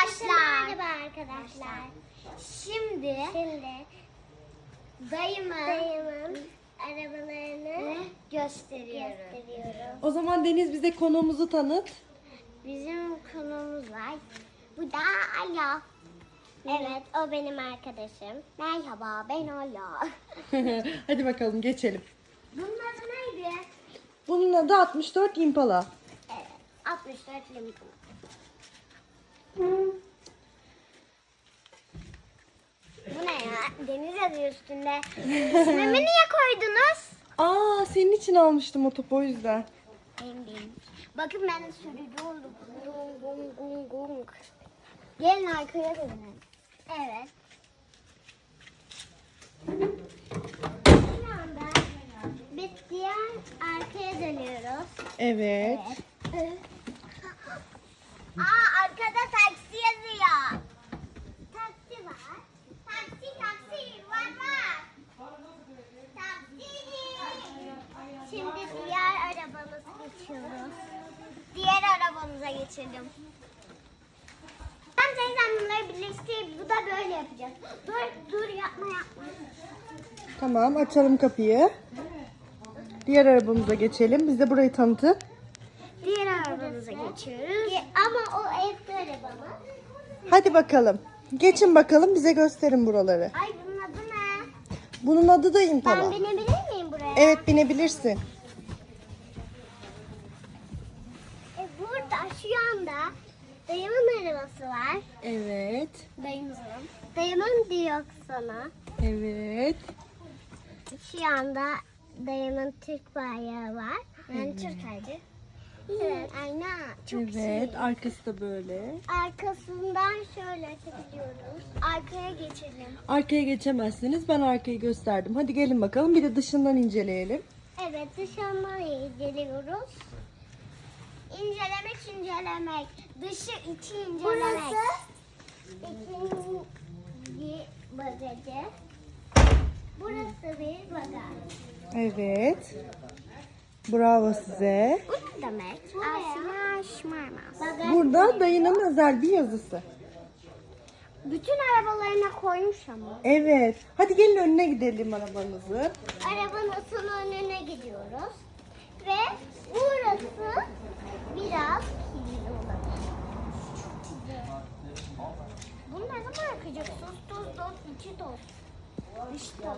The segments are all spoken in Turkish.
Arkadaşlar. Merhaba arkadaşlar. Şimdi Şimdi dayımın, dayımın arabalarını gösteriyoruz. gösteriyorum. O zaman Deniz bize konuğumuzu tanıt. Bizim konumuz var. Bu da Ala. Evet o benim arkadaşım. Merhaba ben Ala. Hadi bakalım geçelim. Bunun adı neydi? Bunun adı 64 Impala. Evet. 64 limon. Bu ne ya? Deniz yazıyor üstünde. İsmimi niye koydunuz? Aa senin için almıştım o topu o yüzden. Benim değil. Bakın ben sürücü oldum. Gung gung gung gung. Gelin arkaya dönün. Evet. Şu anda biz diğer arkaya dönüyoruz. Evet. Aa arkada taksi yazıyor. Taksi var. Taksi taksi var var. Taksi. Şimdi diğer arabamıza geçiyoruz. Diğer arabamıza geçelim. Ben teyzem bunları birleştirip bu da böyle yapacağız. Dur dur yapma yapma. Tamam açalım kapıyı. Diğer arabamıza geçelim. Biz de burayı tanıtın. Diğer arabamıza geçiyoruz. Ama o eski arabamız. Hadi bakalım. Geçin bakalım bize gösterin buraları. Ay bunun adı ne? Bunun adı da Ben Impala. binebilir miyim buraya? Evet binebilirsin. Anda dayımın arabası var. Evet. Dayımızın. Dayımın diyoksana. Evet. Şu anda dayımın Türk bayrağı var. Yani Türk harcı. Evet. Aynen. Çok evet. şey. Arkası da böyle. Arkasından şöyle çekiliyoruz. Arkaya geçelim. Arkaya geçemezsiniz. Ben arkayı gösterdim. Hadi gelin bakalım. Bir de dışından inceleyelim. Evet dışarıdan inceliyoruz. İncelemek incelemek. Dışı içi incelemek. Burası ikinci bagajı. Burası bir bagaj. Evet. Bravo size. Bu ne demek? Asya Şmarmaz. Burada dayının özel bir yazısı. Bütün arabalarına koymuş ama. Evet. Hadi gelin önüne gidelim arabanızın. Arabanın önüne gidiyoruz. Ve burası biraz kirli olabilir. Bunu ne zaman yakacak? Sos, toz, toz, içi toz. Dış toz.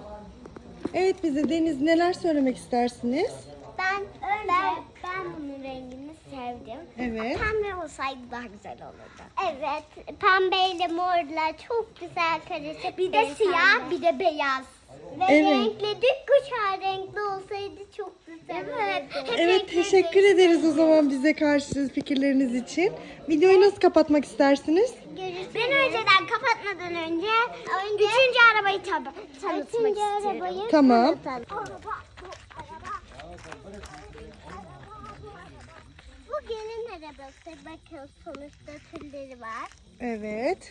Evet bize Deniz neler söylemek istersiniz? Ben ben ben bunun rengini sevdim. Evet. Pembe olsaydı daha güzel olurdu. Evet, pembeyle morla çok güzel karışık. Bir de siyah, bir de beyaz. Ve Evet. renkli gökkuşağı renkli olsaydı çok güzel evet. Evet teşekkür ederiz o zaman bize karşı fikirleriniz için. Videoyu nasıl kapatmak istersiniz? Ben önceden kapatmadan önce, üçüncü arabayı tab- tanıtmak istiyorum. Tamam. Bu gelin arabası. Bakın sonuçta tülleri var. Evet.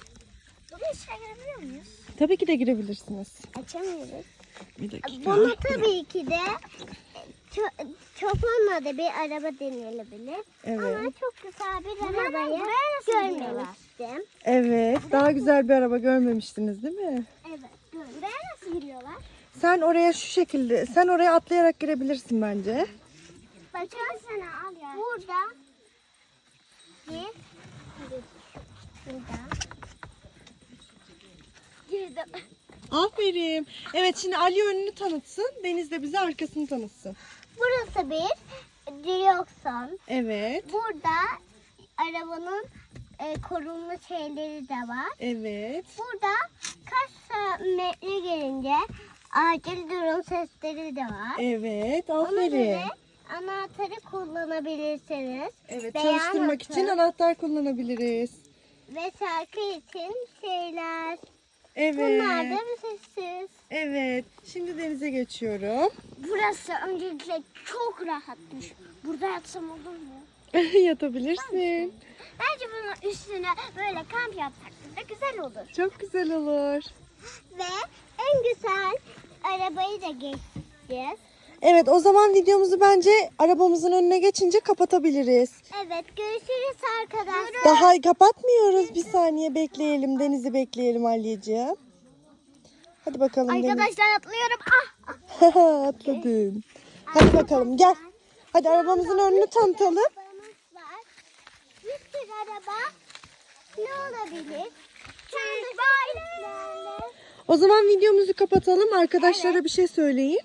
Bunu içine girebiliyor muyuz? Tabii ki de girebilirsiniz. Açamıyoruz. Bir dakika. Bunu tabii ki de çok, çok olmadı bir araba denilebilir. Ama Evet. çok güzel bir arabayı görmemiştim. Evet. Daha güzel bir araba görmemiştiniz değil mi? Evet. Buraya nasıl giriyorlar? Sen oraya şu şekilde, sen oraya atlayarak girebilirsin bence. Bakın sana al ya. Burada bir burada girdim. Aferin. Evet şimdi Ali önünü tanıtsın. Deniz de bize arkasını tanıtsın. Burası bir direksiyon. Evet. Burada arabanın e, korunma şeyleri de var. Evet. Burada kaç metre gelince acil durum sesleri de var. Evet. Aferin. anahtarı kullanabilirsiniz. Evet. Veya Çalıştırmak nasıl? için anahtar kullanabiliriz. Ve şarkı için şeyler. Evet. Bunlar da sessiz. Evet. Şimdi denize geçiyorum. Burası öncelikle çok rahatmış. Burada yatsam olur mu? Yatabilirsin. Bence bunun üstüne böyle kamp yapsak da güzel olur. Çok güzel olur. Ve en güzel arabayı da geçeceğiz. Evet o zaman videomuzu bence arabamızın önüne geçince kapatabiliriz. Evet görüşürüz arkadaşlar. Daha kapatmıyoruz. Bir saniye bekleyelim. Deniz'i bekleyelim Alya'cığım. Hadi bakalım Deniz. Arkadaşlar atlıyorum. Ah. Atladın. Hadi bakalım gel. Hadi arabamızın önünü tanıtalım. Arabamız var. Bir sürü araba. Ne olabilir? Itfaiye. O zaman videomuzu kapatalım. Arkadaşlara bir şey söyleyin.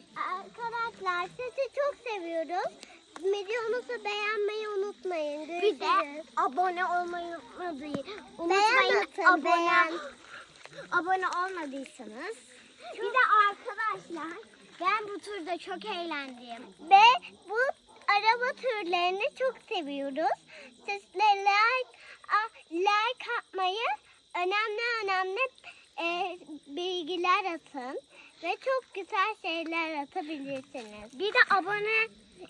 Arkadaşlar sizi çok seviyoruz. Videomuzu beğenmeyi unutmayın. Görüşürüz. Bir de abone olmayı unutmayın. Unutmayın atın, abone, beğen. abone olmadıysanız. Bir de arkadaşlar ben bu turda çok eğlendim. Ve bu araba türlerini çok seviyoruz. Sizler like, like atmayı önemli önemli e, bilgiler atın. Ve çok güzel şeyler atabilirsiniz. Bir de abone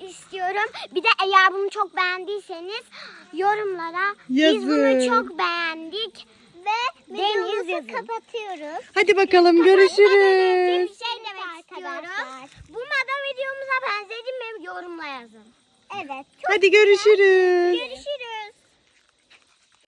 istiyorum. Bir de eğer bunu çok beğendiyseniz yorumlara biz Yazın. bunu çok beğendik. Ve Deniz videomuzu yazın. kapatıyoruz. Hadi bakalım Bir görüşürüz. şey demek istiyorum. Arkadaşlar. Bu moda videomuza benzedi mi yorumla yazın. Evet. Çok Hadi görüşürüz. görüşürüz.